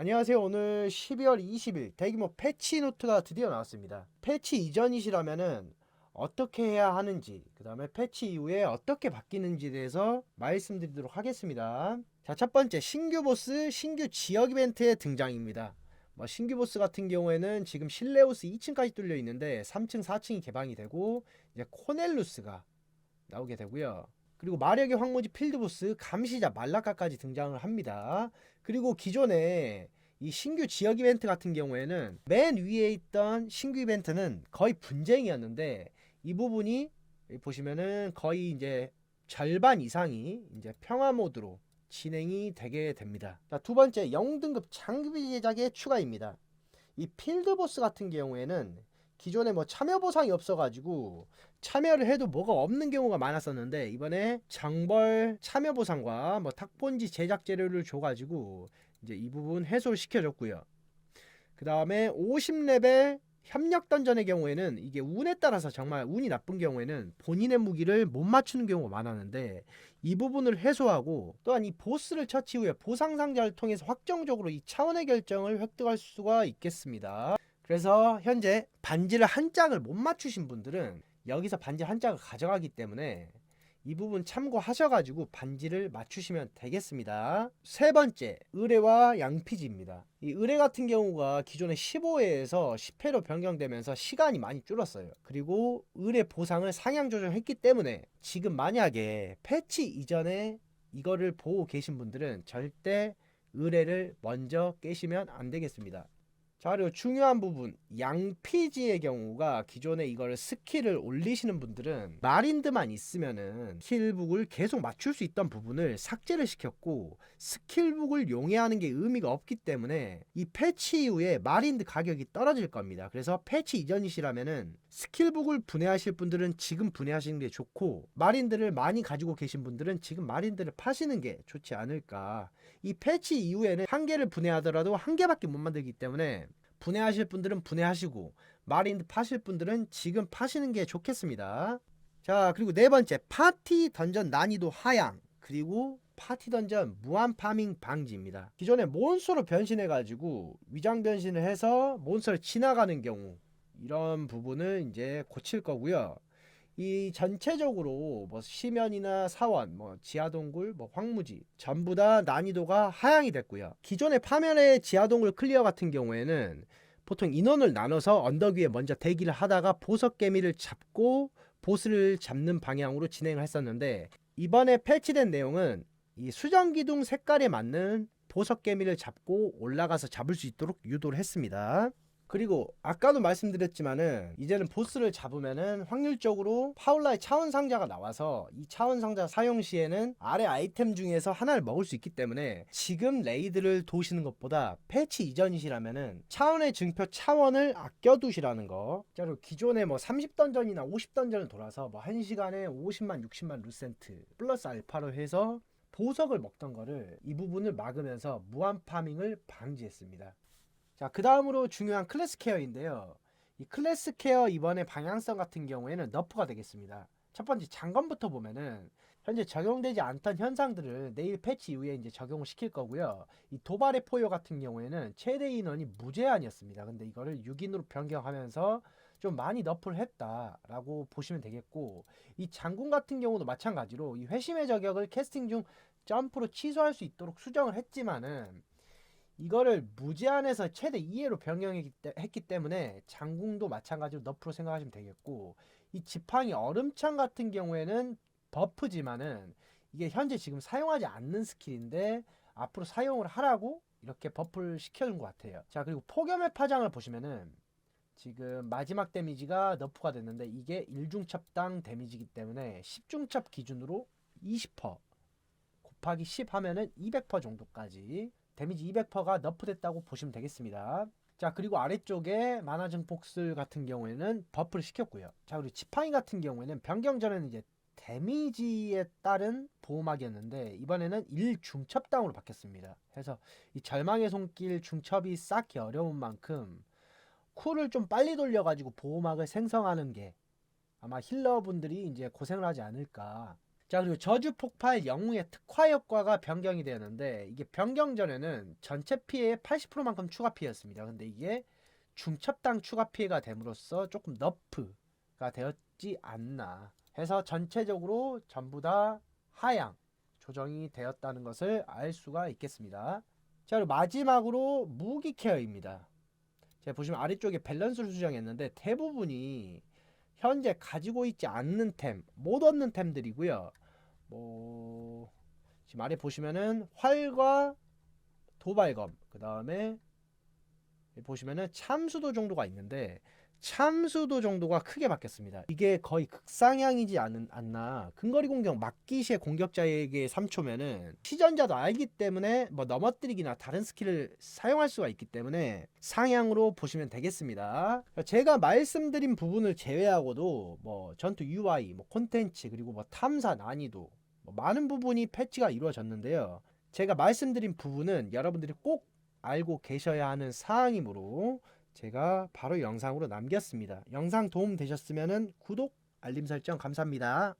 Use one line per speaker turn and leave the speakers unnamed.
안녕하세요. 오늘 12월 20일 대규모 패치 노트가 드디어 나왔습니다. 패치 이전이시라면은 어떻게 해야 하는지, 그 다음에 패치 이후에 어떻게 바뀌는지에 대해서 말씀드리도록 하겠습니다. 자, 첫 번째, 신규 보스, 신규 지역 이벤트의 등장입니다. 뭐 신규 보스 같은 경우에는 지금 실레우스 2층까지 뚫려 있는데 3층, 4층이 개방이 되고 이제 코넬루스가 나오게 되고요. 그리고 마력의 황무지 필드보스 감시자 말라카까지 등장을 합니다. 그리고 기존에 이 신규 지역 이벤트 같은 경우에는 맨 위에 있던 신규 이벤트는 거의 분쟁이었는데 이 부분이 보시면은 거의 이제 절반 이상이 이제 평화 모드로 진행이 되게 됩니다. 자, 두 번째 영등급 장비 제작의 추가입니다. 이 필드보스 같은 경우에는 기존에 뭐 참여 보상이 없어가지고 참여를 해도 뭐가 없는 경우가 많았었는데 이번에 장벌 참여 보상과 뭐 탁본지 제작 재료를 줘가지고 이제 이 부분 해소를 시켜줬고요. 그 다음에 50레벨 협력 던전의 경우에는 이게 운에 따라서 정말 운이 나쁜 경우에는 본인의 무기를 못 맞추는 경우가 많았는데 이 부분을 해소하고 또한 이 보스를 처치 후에 보상 상자를 통해서 확정적으로 이 차원의 결정을 획득할 수가 있겠습니다. 그래서 현재 반지를 한 짝을 못 맞추신 분들은 여기서 반지 한 짝을 가져가기 때문에 이 부분 참고하셔가지고 반지를 맞추시면 되겠습니다. 세 번째, 의뢰와 양피지입니다. 이 의뢰 같은 경우가 기존에 15회에서 10회로 변경되면서 시간이 많이 줄었어요. 그리고 의뢰 보상을 상향 조정했기 때문에 지금 만약에 패치 이전에 이거를 보고 계신 분들은 절대 의뢰를 먼저 깨시면 안 되겠습니다. 자 그리고 중요한 부분 양피지의 경우가 기존에 이걸 스킬을 올리시는 분들은 마린드만 있으면은 스킬북을 계속 맞출 수 있던 부분을 삭제를 시켰고 스킬북을 용해하는 게 의미가 없기 때문에 이 패치 이후에 마린드 가격이 떨어질 겁니다. 그래서 패치 이전이시라면은 스킬북을 분해하실 분들은 지금 분해하시는 게 좋고 마린드를 많이 가지고 계신 분들은 지금 마린드를 파시는 게 좋지 않을까. 이 패치 이후에는 한 개를 분해하더라도 한 개밖에 못 만들기 때문에 분해하실 분들은 분해하시고 마린드 파실 분들은 지금 파시는 게 좋겠습니다. 자 그리고 네 번째 파티 던전 난이도 하향 그리고 파티 던전 무한 파밍 방지입니다. 기존에 몬스터로 변신해 가지고 위장 변신을 해서 몬스터를 지나가는 경우 이런 부분을 이제 고칠 거고요. 이 전체적으로 뭐 시면이나 사원, 뭐 지하동굴, 뭐 황무지 전부 다 난이도가 하향이 됐고요. 기존의 파면의 지하동굴 클리어 같은 경우에는 보통 인원을 나눠서 언덕 위에 먼저 대기를 하다가 보석 개미를 잡고 보스를 잡는 방향으로 진행을 했었는데 이번에 패치된 내용은 이 수정 기둥 색깔에 맞는 보석 개미를 잡고 올라가서 잡을 수 있도록 유도를 했습니다. 그리고 아까도 말씀드렸지만은 이제는 보스를 잡으면은 확률적으로 파울라의 차원 상자가 나와서 이 차원 상자 사용 시에는 아래 아이템 중에서 하나를 먹을 수 있기 때문에 지금 레이드를 도시는 것보다 패치 이전이시라면은 차원의 증표 차원을 아껴두시라는 거. 자, 그리고 기존에 뭐 30던전이나 50던전을 돌아서 뭐 1시간에 50만 60만 루센트 플러스 알파로 해서 보석을 먹던 거를 이 부분을 막으면서 무한 파밍을 방지했습니다. 자, 그 다음으로 중요한 클래스 케어인데요. 이 클래스 케어 이번에 방향성 같은 경우에는 너프가 되겠습니다. 첫 번째 장검부터 보면은 현재 적용되지 않던 현상들을 내일 패치 이후에 이제 적용을 시킬 거고요. 이 도발의 포효 같은 경우에는 최대 인원이 무제한이었습니다. 근데 이거를 6인으로 변경하면서 좀 많이 너프를 했다라고 보시면 되겠고 이 장군 같은 경우도 마찬가지로 이 회심의 저격을 캐스팅 중 점프로 취소할 수 있도록 수정을 했지만은 이거를 무제한에서 최대 2회로 변경했기 때문에 장궁도 마찬가지로 너프로 생각하시면 되겠고 이 지팡이 얼음창 같은 경우에는 버프지만은 이게 현재 지금 사용하지 않는 스킬인데 앞으로 사용을 하라고 이렇게 버프를 시켜준 것 같아요. 자 그리고 폭염의 파장을 보시면은 지금 마지막 데미지가 너프가 됐는데 이게 1중첩당 데미지이기 때문에 10중첩 기준으로 20% 곱하기 10 하면은 200% 정도까지 데미지 200%가 너프됐다고 보시면 되겠습니다. 자 그리고 아래쪽에 만화 증폭술 같은 경우에는 버프를 시켰고요. 자 그리고 지팡이 같은 경우에는 변경 전에는 이제 데미지에 따른 보호막이었는데 이번에는 1 중첩당으로 바뀌었습니다. 그래서 이 절망의 손길 중첩이 쌓기 어려운 만큼 쿨을 좀 빨리 돌려가지고 보호막을 생성하는 게 아마 힐러분들이 이제 고생을 하지 않을까 자 그리고 저주 폭발 영웅의 특화 효과가 변경이 되었는데 이게 변경 전에는 전체 피해의 80%만큼 추가 피해였습니다. 근데 이게 중첩당 추가 피해가 됨으로써 조금 너프가 되었지 않나 해서 전체적으로 전부 다 하향 조정이 되었다는 것을 알 수가 있겠습니다. 자 그리고 마지막으로 무기 케어입니다. 제가 보시면 아래쪽에 밸런스를 수정했는데 대부분이 현재 가지고 있지 않는 템, 못 얻는 템들이고요. 뭐 지금 아래 보시면은 활과 도발검, 그 다음에 보시면은 참수도 정도가 있는데 참수도 정도가 크게 바뀌었습니다. 이게 거의 극상향이지 않은, 않나. 근거리 공격 막기 시에 공격자에게 3초면은 시전자도 알기 때문에 뭐 넘어뜨리기나 다른 스킬을 사용할 수가 있기 때문에 상향으로 보시면 되겠습니다. 제가 말씀드린 부분을 제외하고도 뭐 전투 UI, 뭐 콘텐츠 그리고 뭐 탐사 난이도 뭐 많은 부분이 패치가 이루어졌는데요. 제가 말씀드린 부분은 여러분들이 꼭 알고 계셔야 하는 사항이므로 제가 바로 영상으로 남겼습니다. 영상 도움 되셨으면 구독, 알림 설정 감사합니다.